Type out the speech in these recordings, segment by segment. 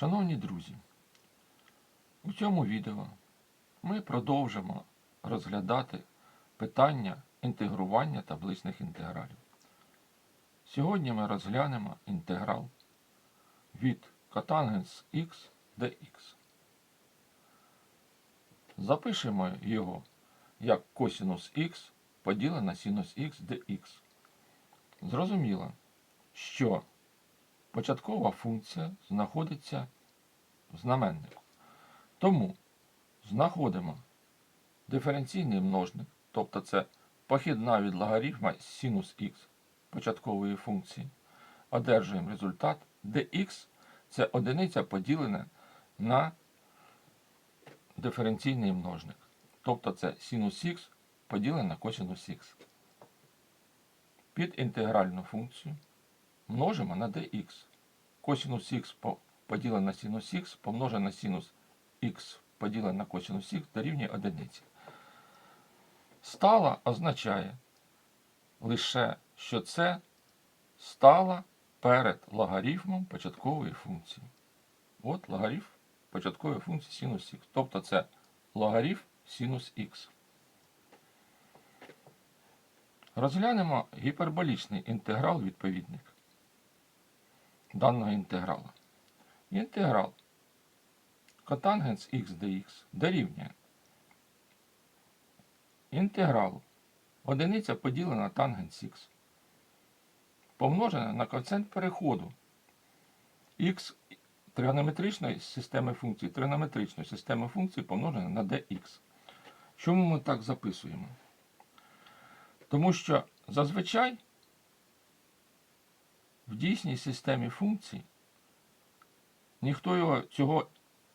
Шановні друзі, у цьому відео ми продовжимо розглядати питання інтегрування табличних інтегралів. Сьогодні ми розглянемо інтеграл від котангенс x dx. Запишемо його як косинус х поділене на синус х dx. Зрозуміло, що початкова функція знаходиться в знаменнику. Тому знаходимо диференційний множник, тобто це похідна від логарифма синус х початкової функції. Одержуємо результат, де х це одиниця поділена на диференційний множник. Тобто це синус х поділене на косинус х. Під інтегральну функцію множимо на dx. Косинус х по- поділене на синус х помножене на синус х поділене на косинус х дорівнює одиниці. Стала означає лише, що це стала перед логарифмом початкової функції. От логарифм початкової функції синус х. Тобто це логарифм синус х. Розглянемо гіперболічний інтеграл відповідник даного інтегралу. Інтеграл котангенс х dx дорівнює інтегралу одиниця поділена на тангенс х помножена на коефіцієнт переходу х тригонометричної системи функцій, тригонометричної системи функцій помножена на dx. Чому ми так записуємо? Тому що зазвичай в дійсній системі функцій ніхто його, цього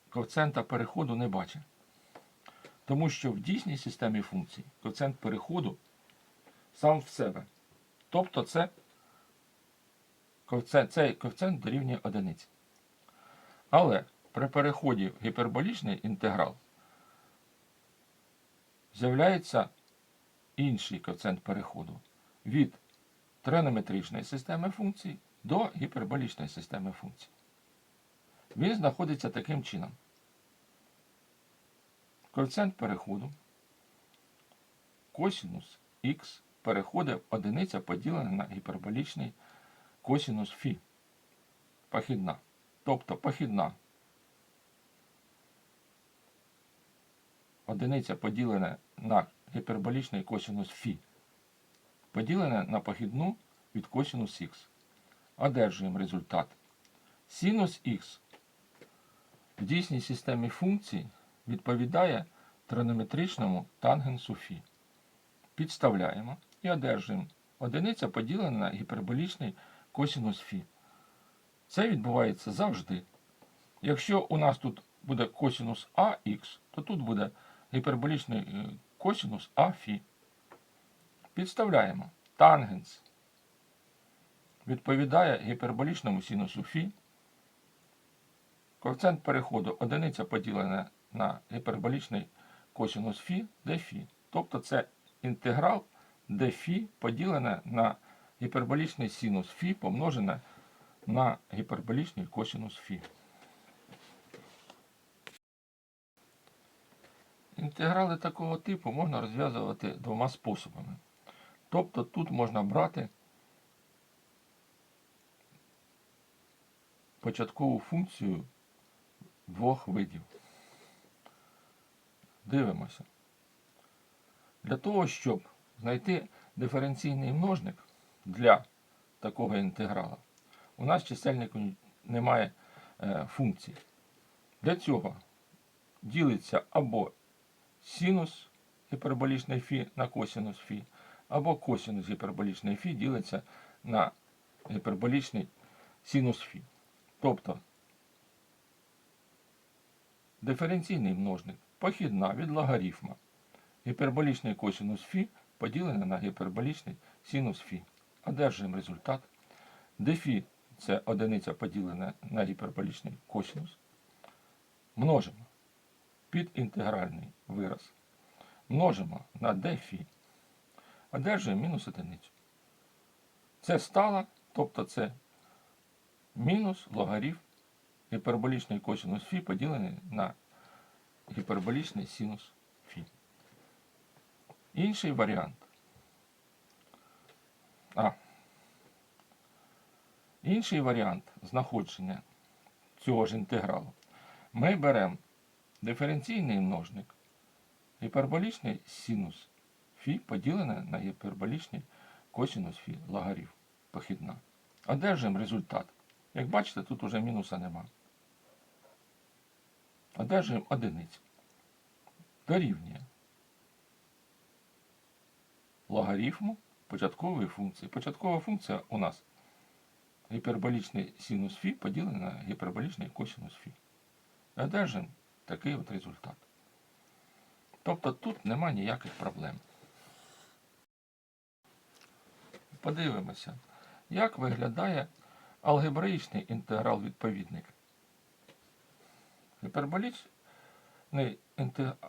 коефіцієнта переходу не бачить. Тому що в дійсній системі функцій коефіцієнт переходу сам в себе. Тобто це коефіцієнт, цей коефіцієнт дорівнює одиниці. Але при переході в гіперболічний інтеграл з'являється інший коефіцієнт переходу від тринометричної системи функцій до гіперболічної системи функцій. Він знаходиться таким чином. Коефіцієнт переходу косинус х переходить одиниця поділена на гіперболічний косинус фі. Похідна. Тобто похідна одиниця поділена на гіперболічний косинус фі, поділене на похідну від косинус х. Одержуємо результат. Синус х в дійсній системі функцій відповідає тринометричному тангенсу фі. Підставляємо і одержуємо одиниця поділена на гіперболічний косинус фі. Це відбувається завжди. Якщо у нас тут буде косинус АХ, то тут буде гіперболічний е, косинус А фі. Підставляємо. Тангенс відповідає гіперболічному синусу фі. Коефіцієнт переходу одиниця поділена на гіперболічний косинус фі, де. Тобто це інтеграл, де фі поділене на гіперболічний синус фі помножене на гіперболічний косинус фі. Інтеграли такого типу можна розв'язувати двома способами. Тобто тут можна брати початкову функцію двох видів. Дивимося. Для того, щоб знайти диференційний множник для такого інтеграла, у нас чисельнику немає е, функцій. Для цього ділиться або синус гіперболічний фі на косинус фі, або косинус гіперболічний фі ділиться на гіперболічний синус фі. Тобто диференційний множник похідна від логарифма. Гіперболічний косинус фі поділене на гіперболічний синус фі. Одержуємо результат. де фі це одиниця поділена на гіперболічний косинус. Множимо під інтегральний вираз. Множимо на dφ. Одержуємо мінус одиницю. Це стала, тобто це мінус логарифм гіперболічний косинус фі поділений на гіперболічний синус фі. Інший варіант. А. Інший варіант знаходження цього ж інтегралу. Ми беремо диференційний множник, гіперболічний синус фі поділене на гіперболічний косинус фі логарифм похідна. Одержуємо результат. Як бачите, тут уже мінуса нема. Одержуємо одиницю. Дорівнює логарифму початкової функції. Початкова функція у нас гіперболічний синус фі поділений на гіперболічний косинус фі. Одержуємо такий от результат. Тобто тут нема ніяких проблем. Подивимося, як виглядає алгебраїчний інтеграл відповідник.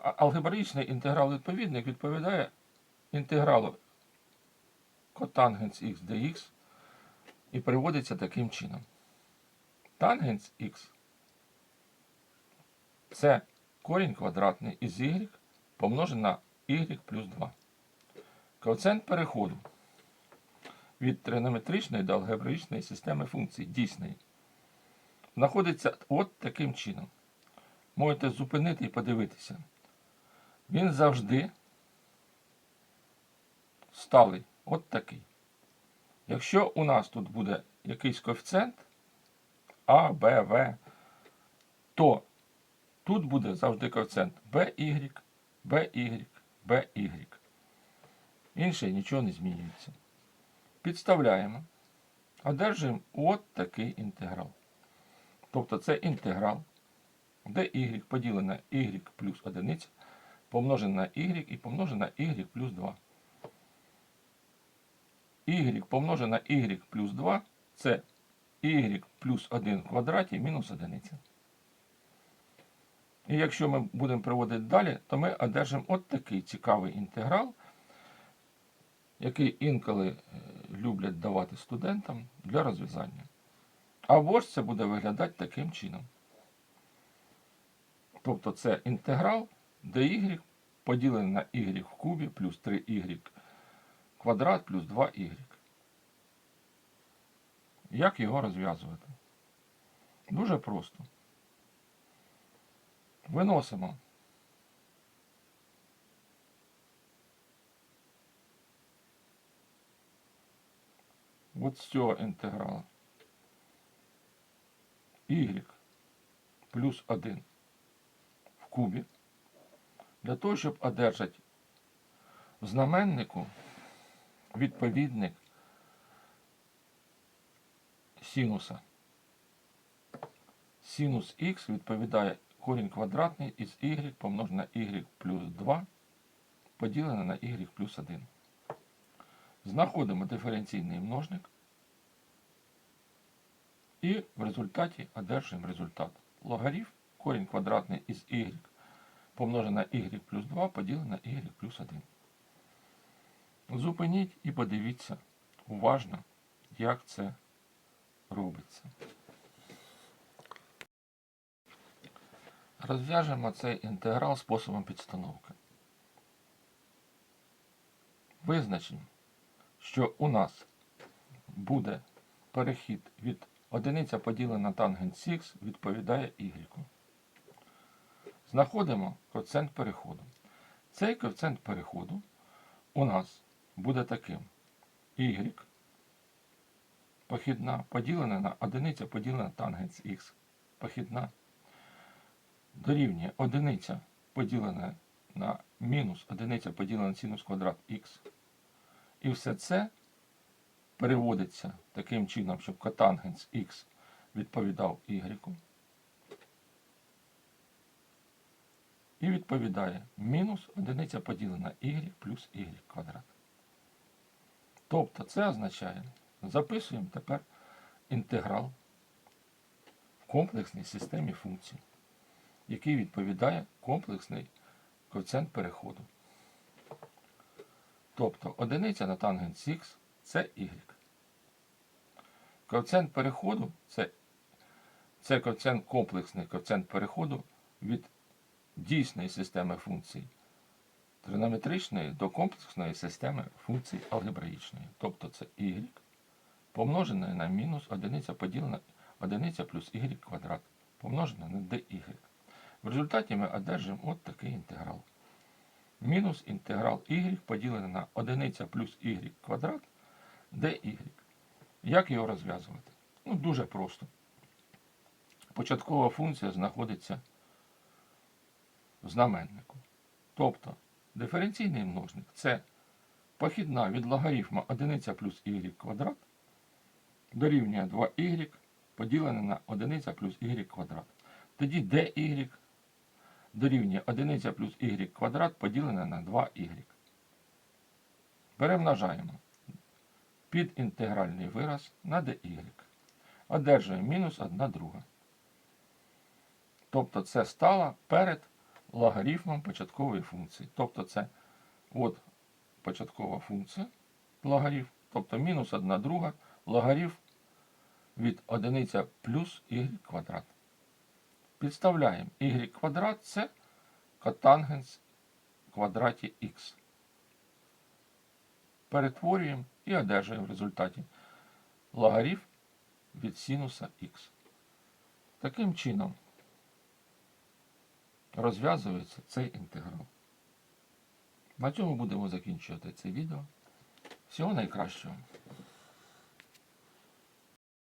Алгебраїчний інтеграл відповідник відповідає інтегралу котангенс х dx і переводиться таким чином. Тангенс х це корінь квадратний із y помножений на y плюс 2. Коефіцієнт переходу від тринометричної до алгебраїчної системи функцій дійсної знаходиться от таким чином. Можете зупинити і подивитися. Він завжди сталий, от такий. Якщо у нас тут буде якийсь коефіцієнт А, Б, В, то тут буде завжди коефіцієнт BY, BY, BY. Інше нічого не змінюється. Підставляємо. Одержуємо от такий інтеграл. Тобто це інтеграл, де y поділене на y плюс 1 помножене на y і помножене на y плюс 2. y помножене на y плюс 2 це y плюс 1 в квадраті мінус 1. І якщо ми будемо приводити далі, то ми одержимо от такий цікавий інтеграл, який інколи е, люблять давати студентам для розв'язання. Або ж це буде виглядати таким чином. Тобто це інтеграл dy поділений на y в кубі плюс 3y квадрат плюс 2y. Як його розв'язувати? Дуже просто. Виносимо. От з цього інтеграла. y плюс 1 в кубі. Для того, щоб одержати в знаменнику відповідник синуса. Синус х відповідає корінь квадратний із y помножене на y плюс 2 поділене на y плюс 1. Знаходимо диференційний множник і в результаті одержуємо результат. Логарифм корінь квадратний із y помножене на y плюс 2 поділене на y плюс 1. Зупиніть і подивіться уважно, як це робиться. Розв'яжемо цей інтеграл способом підстановки. Визначимо, що у нас буде перехід від одиниця поділена на тангенс х відповідає y. Знаходимо коефіцієнт переходу. Цей коефіцієнт переходу у нас буде таким. y похідна поділена на одиниця поділена на тангенс х. Похідна дорівнює одиниця поділена на мінус одиниця поділена на синус квадрат х. І все це переводиться таким чином, щоб котангенс х відповідав y. І відповідає мінус одиниця поділена y плюс y квадрат. Тобто це означає, записуємо тепер інтеграл в комплексній системі функцій, який відповідає комплексний коефіцієнт переходу. Тобто одиниця на тангенс х це y. Коефіцієнт переходу це Це коефіцієнт комплексний коефіцієнт переходу від дійсної системи функцій тринометричної до комплексної системи функцій алгебраїчної. Тобто це y помножене на мінус одиниця поділена одиниця плюс y квадрат помножене на dy. В результаті ми одержимо от такий інтеграл. Мінус інтеграл y поділене на одиниця плюс y квадрат dy. Як його розв'язувати? Ну, дуже просто. Початкова функція знаходиться в знаменнику. Тобто диференційний множник це похідна від логарифма 1 плюс y квадрат дорівнює 2y поділене на 1 плюс y квадрат. Тоді dy дорівнює 1 плюс y квадрат поділене на 2y. Перемножаємо під інтегральний вираз на dy. Одержуємо мінус 1 друга. Тобто це стало перед логарифмом початкової функції. Тобто це от початкова функція логарифм, тобто мінус 1 друга логарифм від 1 плюс y квадрат. Підставляємо y квадрат це котангенс в квадраті х. Перетворюємо і одержуємо в результаті логарифм від синуса х. Таким чином розв'язується цей інтеграл. На цьому будемо закінчувати це відео. Всього найкращого.